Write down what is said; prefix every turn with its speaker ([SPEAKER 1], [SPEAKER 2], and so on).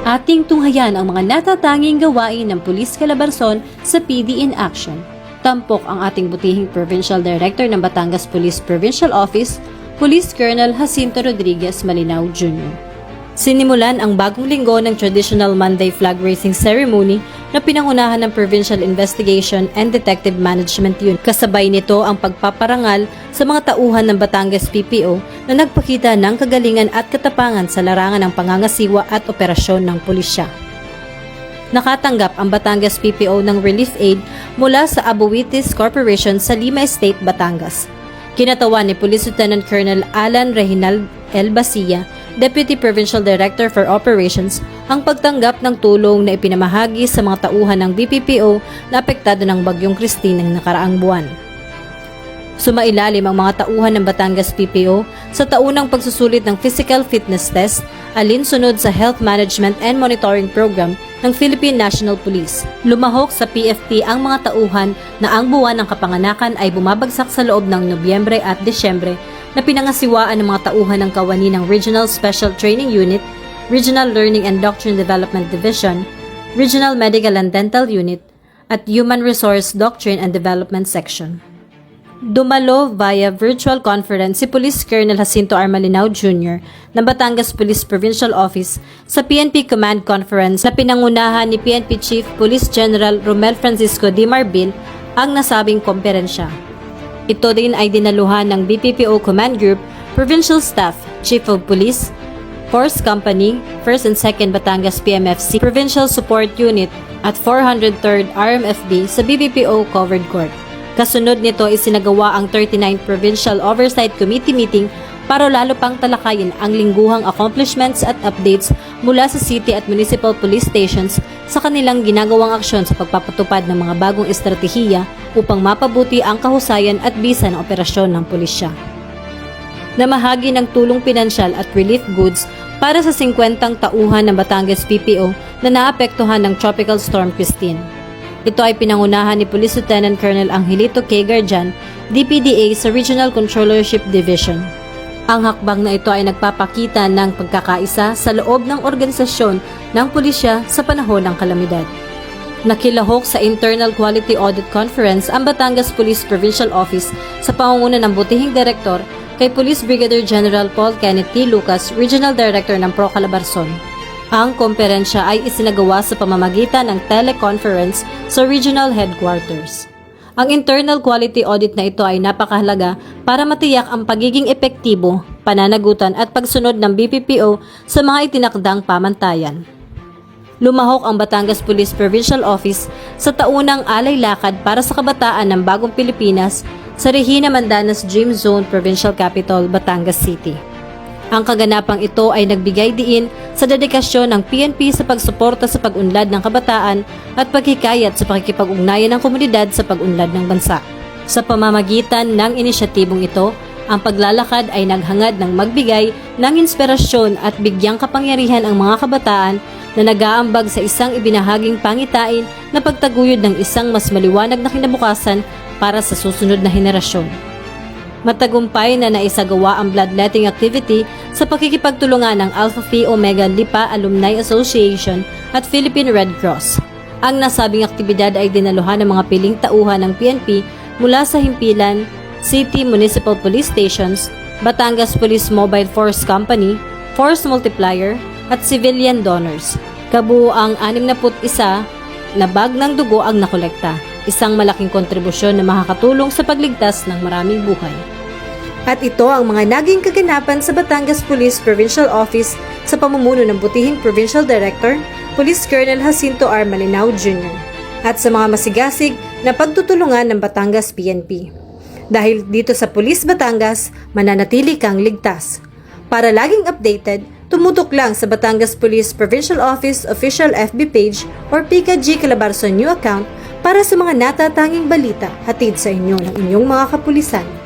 [SPEAKER 1] Ating tunghayan ang mga natatanging gawain ng Pulis Calabarzon sa PD in Action. Tampok ang ating butihing Provincial Director ng Batangas Police Provincial Office, Police Colonel Jacinto Rodriguez Malinaw Jr. Sinimulan ang bagong linggo ng traditional Monday flag raising ceremony na pinangunahan ng Provincial Investigation and Detective Management Unit. Kasabay nito ang pagpaparangal sa mga tauhan ng Batangas PPO na nagpakita ng kagalingan at katapangan sa larangan ng pangangasiwa at operasyon ng pulisya. Nakatanggap ang Batangas PPO ng relief aid mula sa Abuitis Corporation sa Lima Estate, Batangas. Kinatawan ni Police Lieutenant Colonel Alan Reginald L. Basia, Deputy Provincial Director for Operations, ang pagtanggap ng tulong na ipinamahagi sa mga tauhan ng BPPO na apektado ng Bagyong Christine ng nakaraang buwan. Sumailalim ang mga tauhan ng Batangas PPO sa taunang pagsusulit ng physical fitness test alinsunod sa Health Management and Monitoring Program ng Philippine National Police. Lumahok sa PFP ang mga tauhan na ang buwan ng kapanganakan ay bumabagsak sa loob ng Nobyembre at Desyembre na pinangasiwaan ng mga tauhan ng kawani ng Regional Special Training Unit, Regional Learning and Doctrine Development Division, Regional Medical and Dental Unit, at Human Resource Doctrine and Development Section. Dumalo via virtual conference si Police Colonel Jacinto Armalinao Jr. ng Batangas Police Provincial Office sa PNP Command Conference na pinangunahan ni PNP Chief Police General Romel Francisco Di Marbil ang nasabing komperensya. Ito din ay dinaluhan ng BPPO Command Group, Provincial Staff, Chief of Police, Force Company, 1st and 2nd Batangas PMFC, Provincial Support Unit at 403rd RMFB sa BPPO Covered Court. Kasunod nito isinagawa ang 39th Provincial Oversight Committee meeting para lalo pang talakayin ang lingguhang accomplishments at updates mula sa city at municipal police stations sa kanilang ginagawang aksyon sa pagpapatupad ng mga bagong estratehiya upang mapabuti ang kahusayan at bisa ng operasyon ng pulisya. Namahagi ng tulong pinansyal at relief goods para sa 50 tauhan ng Batangas PPO na naapektuhan ng Tropical Storm Christine. Ito ay pinangunahan ni Police Lieutenant Colonel Angelito K. Garjan, DPDA sa Regional Controllership Division. Ang hakbang na ito ay nagpapakita ng pagkakaisa sa loob ng organisasyon ng pulisya sa panahon ng kalamidad. Nakilahok sa Internal Quality Audit Conference ang Batangas Police Provincial Office sa pangunguna ng butihing direktor kay Police Brigadier General Paul Kenneth T. Lucas, Regional Director ng Pro Calabarzon. Ang komperensya ay isinagawa sa pamamagitan ng teleconference sa regional headquarters. Ang internal quality audit na ito ay napakahalaga para matiyak ang pagiging epektibo, pananagutan at pagsunod ng BPPO sa mga itinakdang pamantayan. Lumahok ang Batangas Police Provincial Office sa taunang alay lakad para sa kabataan ng Bagong Pilipinas sa Regina Mandanas Dream Zone Provincial Capital, Batangas City. Ang kaganapang ito ay nagbigay diin sa dedikasyon ng PNP sa pagsuporta sa pag-unlad ng kabataan at paghikayat sa pakikipag-ugnayan ng komunidad sa pag-unlad ng bansa. Sa pamamagitan ng inisyatibong ito, ang paglalakad ay naghangad ng magbigay ng inspirasyon at bigyang kapangyarihan ang mga kabataan na nag-aambag sa isang ibinahaging pangitain na pagtaguyod ng isang mas maliwanag na kinabukasan para sa susunod na henerasyon. Matagumpay na naisagawa ang bloodletting activity sa pakikipagtulungan ng Alpha Phi Omega Lipa Alumni Association at Philippine Red Cross. Ang nasabing aktibidad ay dinaluhan ng mga piling tauhan ng PNP mula sa himpilan, City Municipal Police Stations, Batangas Police Mobile Force Company, Force Multiplier, at civilian donors. Kabuo ang 61 na bag ng dugo ang nakolekta isang malaking kontribusyon na makakatulong sa pagligtas ng maraming buhay. At ito ang mga naging kaganapan sa Batangas Police Provincial Office sa pamumuno ng butihing Provincial Director, Police Colonel Jacinto R. Malinao Jr. at sa mga masigasig na pagtutulungan ng Batangas PNP. Dahil dito sa Police Batangas, mananatili kang ligtas. Para laging updated, tumutok lang sa Batangas Police Provincial Office official FB page or PKG Calabarzon New account para sa mga natatanging balita hatid sa inyo ng inyong mga kapulisan.